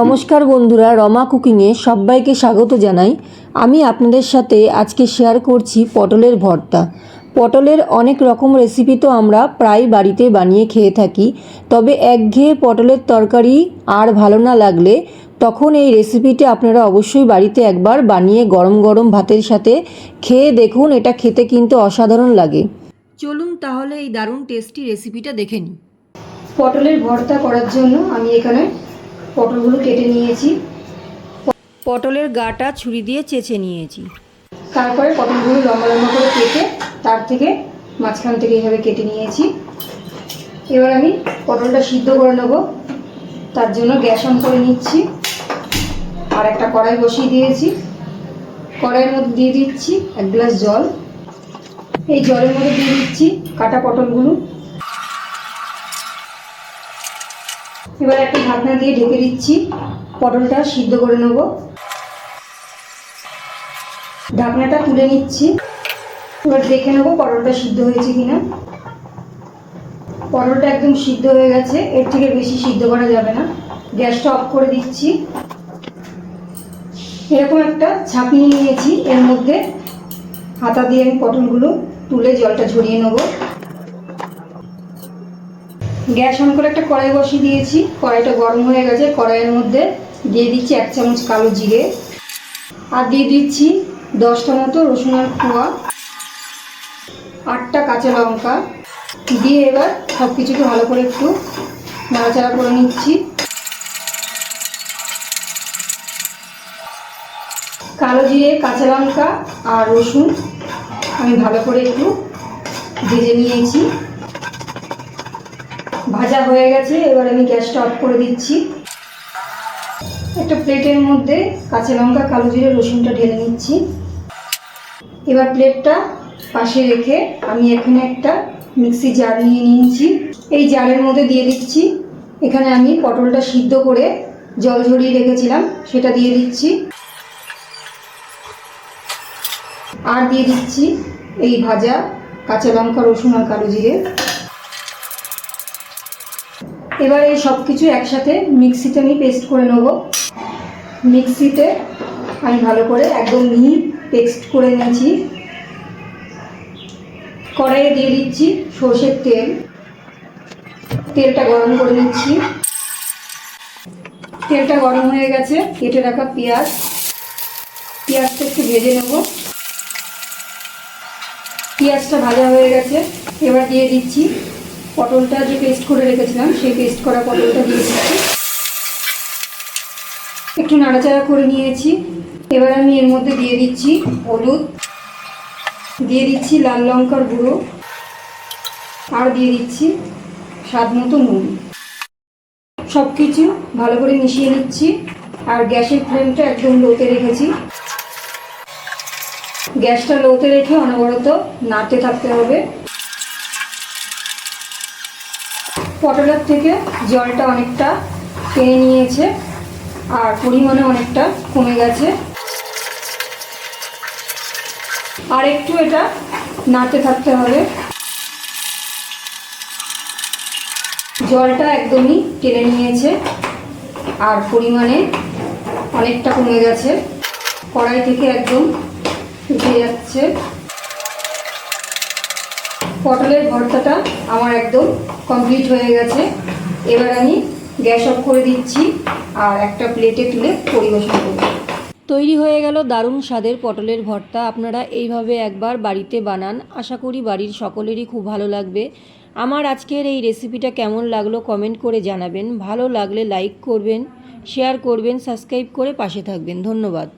নমস্কার বন্ধুরা, রমা কুকিংয়ে সবাইকে স্বাগত জানাই। আমি আপনাদের সাথে আজকে শেয়ার করছি পটলের ভর্তা। পটলের অনেক রকম রেসিপি তো আমরা প্রায় বাড়িতে বানিয়ে খেয়ে থাকি, তবে একঘেয়ে পটলের তরকারি আর ভালো না লাগলে তখন এই রেসিপিটি আপনারা অবশ্যই বাড়িতে একবার বানিয়ে গরম গরম ভাতের সাথে খেয়ে দেখুন, এটা খেতে কিন্তু অসাধারণ লাগে। চলুন তাহলে এই দারুণ টেস্টি রেসিপিটা দেখে নিই। পটলের ভর্তা করার জন্য আমি এখানে পটলগুলো কেটে নিয়েছি। পটলের গাটা ছুরি দিয়ে চেঁচে নিয়েছি। তারপরে পটলগুলো লম্বা লম্বা করে কেটে তার থেকে মাঝখান থেকে এইভাবে কেটে নিয়েছি। এবার আমি পটলটা সিদ্ধ করে নেব। তার জন্য গ্যাস অন করে নিচ্ছি। আর একটা কড়াই বসিয়ে দিয়েছি। কড়াইয়ের মধ্যে দিয়ে দিচ্ছি এক গ্লাস জল। এই জলের মধ্যে দিয়ে দিচ্ছি কাটা পটলগুলো। এবার একটা ঢাকনা দিয়ে ঢেকে দিচ্ছি। পটলটা সিদ্ধ করে নেব। ঢাকনাটা তুলে নিচ্ছি। এবার দেখে নেব পটলটা সিদ্ধ হয়েছে কিনা। পটলটা একদম সিদ্ধ হয়ে গেছে। এর থেকে বেশি সিদ্ধ করা যাবে না। গ্যাসটা অফ করে দিচ্ছি। এরকম একটা ছাঁকনি নিয়েছি। এর মধ্যে হাতা দিয়ে আমি পটলগুলো তুলে জলটা ঝরিয়ে নেব। গ্যাস অন করে একটা কড়াই বসিয়ে দিয়েছি। কড়াইটা গরম হয়ে গেছে। কড়াইয়ের মধ্যে দিয়ে দিচ্ছি এক চামচ কালো জিরে। আর দিয়ে দিচ্ছি দশটা মতো রসুনের খোয়া আটটা কাঁচা লঙ্কা। দিয়ে এবার সব কিছুকে ভালো করে একটু নাড়াচাড়া করে নিচ্ছি। কালো জিরে, কাঁচা লঙ্কা আর রসুন আমি ভালো করে একটু ভেজে নিয়েছি। ভাজা হয়ে গেছে, এবার আমি গ্যাসটা অফ করে দিচ্ছি। একটা প্লেটের মধ্যে কাঁচা লঙ্কা, কালো জিরে, রসুনটা ঢেলে নিচ্ছি। এবার প্লেটটা পাশে রেখে আমি এখানে একটা মিক্সি জার নিয়ে নিয়েছি। এই জারের মধ্যে দিয়ে দিচ্ছি। এখানে আমি পটলটা সিদ্ধ করে জল ঝরিয়ে রেখেছিলাম, সেটা দিয়ে দিচ্ছি। আর দিয়ে দিচ্ছি এই ভাজা কাঁচা লঙ্কা, রসুন আর কালো জিরে। এবার এই সব কিছু একসাথে মিক্সিতে আমি পেস্ট করে নেব। মিক্সিতে আমি ভালো করে একদম মিহি পেস্ট করে নিয়েছি। কড়াইয়ে দিয়ে দিচ্ছি সর্ষের তেল। তেলটা গরম করে নিচ্ছি। তেলটা গরম হয়ে গেছে, কেটে রাখা পেঁয়াজ। পেঁয়াজটা একটু ভেজে নেব। পেঁয়াজটা ভাজা হয়ে গেছে, এবার দিয়ে দিচ্ছি পটলটা যে পেস্ট করে রেখেছিলাম, সেই পেস্ট করা পটলটা দিয়ে দিচ্ছি। একটু নাড়াচাড়া করে নিয়েছি। এবার আমি এর মধ্যে দিয়ে দিচ্ছি হলুদ, দিয়ে দিচ্ছি লাল লঙ্কার গুঁড়ো, আর দিয়ে দিচ্ছি স্বাদ মতো নুন। সব কিছু ভালো করে মিশিয়ে নিচ্ছি, আর গ্যাসের ফ্লেমটা একদম লোতে রেখেছি। গ্যাসটা লোতে রেখে অনবরত নাড়তে থাকতে হবে। পটলের থেকে জলটা অনেকটা টেনে নিয়েছে আর পরিমাণে অনেকটা কমে গেছে। আর একটু এটা নাড়তে থাকতে হবে। জলটা একদমই টেনে নিয়েছে আর পরিমাণে অনেকটা কমে গেছে। কড়াই থেকে একদম উঠে যাচ্ছে। পটলের ভর্তাটা আমার একদম কমপ্লিট হয়ে গেছে। এবার আমি গ্যাস অফ করে দিচ্ছি আর একটা প্লেটে তুলে পরিবেশন করব। তৈরি হয়ে গেল দারুণ স্বাদের পটলের ভর্তা। আপনারা এইভাবে একবার বাড়িতে বানান। আশা করি বাড়ির সকলেরই খুব ভালো লাগবে। আমার আজকের এই রেসিপিটা কেমন লাগল কমেন্ট করে জানাবেন। ভালো লাগলে লাইক করবেন শেয়ার করবেন সাবস্ক্রাইব করে পাশে থাকবেন। ধন্যবাদ।